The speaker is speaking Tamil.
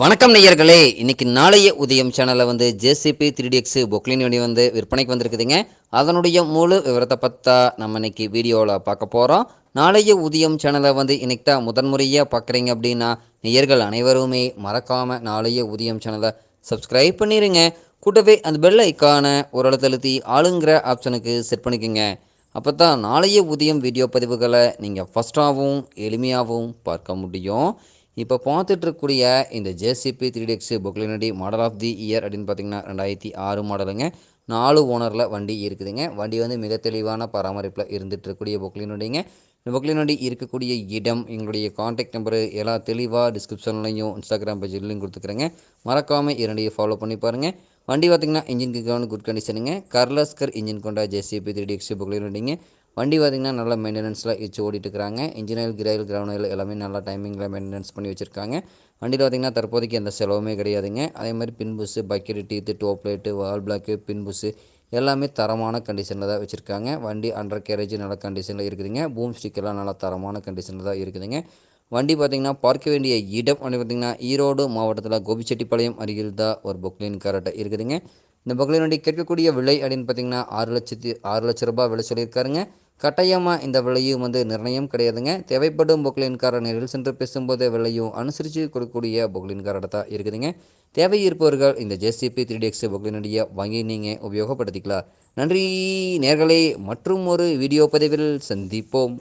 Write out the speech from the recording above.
வணக்கம் நேயர்களே. இன்னைக்கு நாளைய உதயம் சேனலில் வந்து ஜேசிபி த்ரீ டிஎக்ஸ் பொக்லின் வண்டி வந்து விற்பனைக்கு வந்திருக்குதுங்க. அதனுடைய முழு விவரத்தை பற்றா நம்ம இன்னைக்கு வீடியோவில் பார்க்க போகிறோம் நாளைய உதயம் சேனலை வந்து இன்னைக்கு தான் முதன்முறையாக பார்க்குறீங்க அப்படின்னா நேயர்கள் அனைவருமே மறக்காமல் நாளைய உதயம் சேனலை சப்ஸ்கிரைப் பண்ணிடுங்க கூட்டவே அந்த பெல் ஐக்கான ஒரு அழுத்தழுத்தி ஆளுங்கிற ஆப்ஷனுக்கு செட் பண்ணிக்கோங்க. அப்போ தான் நாளைய உதயம் வீடியோ பதிவுகளை நீங்கள் ஃபஸ்ட்டாகவும் எளிமையாகவும் பார்க்க முடியும். இப்போ பார்த்துட்டு இருக்கக்கூடிய இந்த ஜேசிபி த்ரீ டிஎக்ஸ் பொக்லினடி மாடல் ஆஃப் தி இயர் அப்படின்னு பார்த்தீங்கன்னா ரெண்டாயிரத்தி ஆறு மாடலுங்க. நாலு ஓனரில் வண்டி இருக்குதுங்க. வண்டி வந்து மிக தெளிவான பராமரிப்பில் இருந்துட்டு இருக்கக்கூடிய இந்த பொக்லினடி இருக்கக்கூடிய இடம் எங்களுடைய காண்டாக்ட் நம்பரு எல்லாம் தெளிவாக டிஸ்கிரிப்ஷன்லையும் இன்ஸ்டாகிராம் பேஜ்லையும் கொடுத்துக்கிறேங்க. மறக்காமல் இரண்டையும் ஃபாலோ பண்ணி பாருங்கள் வண்டி பார்த்திங்கன்னா இன்ஜின் கிக்கான குட் கண்டிஷனுங்க கர்லஸ்கர் இன்ஜின் கொண்ட ஜேசிபி த்ரீ டிஎக்ஸ் பொக்லினடிங்க வண்டி பார்த்திங்கன்னா நல்லா மெயின்டெனன்ஸில் வச்சு ஓடிட்டுருக்காங்க இன்ஜினியல் இன்ஜின் ஆயில் கிரைல் கிரவுண்ட் ஆயில் எல்லாமே நல்லா டைமிங்கில் மெயின்டெனன்ஸ் பண்ணி வச்சுருக்காங்க. வண்டியில் பார்த்திங்கன்னா தற்போதைக்கு எந்த செலவுமே கிடையாதுங்க. அதே மாதிரி pin bush bucket teeth dope light valve block pin bush எல்லாமே தரமான கண்டிஷனில் தான் வச்சுருக்காங்க. வண்டி அண்டர் கேரேஜ் நல்ல கண்டிஷனில் இருக்குதுங்க. பூம் ஸ்டிக்கெல்லாம் நல்லா தரமான கண்டிஷனில் தான் இருக்குதுங்க. வண்டி பார்த்திங்கன்னா பார்க்க வேண்டிய இடம் வந்து பார்த்திங்கன்னா ஈரோடு மாவட்டத்தில் கோபிச்செட்டிப்பாளையம் அருகில் தான் ஒரு பொக்லின் கரெக்டாக இருக்குதுங்க. இந்த பொக்லின் வண்டி கேட்கக்கூடிய விலை அப்படின்னு பார்த்திங்கன்னா ஆறு லட்சத்தி ஆறு லட்ச ரூபாய் விலை சொல்லியிருக்காருங்க. கட்டாயமாக இந்த விலையும் வந்து நிர்ணயம் கிடையாதுங்க. தேவைப்படும் பொக்லின்கார நேரில் சென்று பேசும்போது விலையும் அனுசரித்து கொடுக்கக்கூடிய பொக்லின் தான் இருக்குதுங்க. தேவை இருப்பவர்கள் இந்த ஜேசிபி த்ரீ டிஎக்ஸ் பொக்லினுடைய வாங்கி நீங்கள் உபயோகப்படுத்திக்கலாம். நன்றி நேர்களே. மற்றும் ஒரு வீடியோ பதிவில் சந்திப்போம்.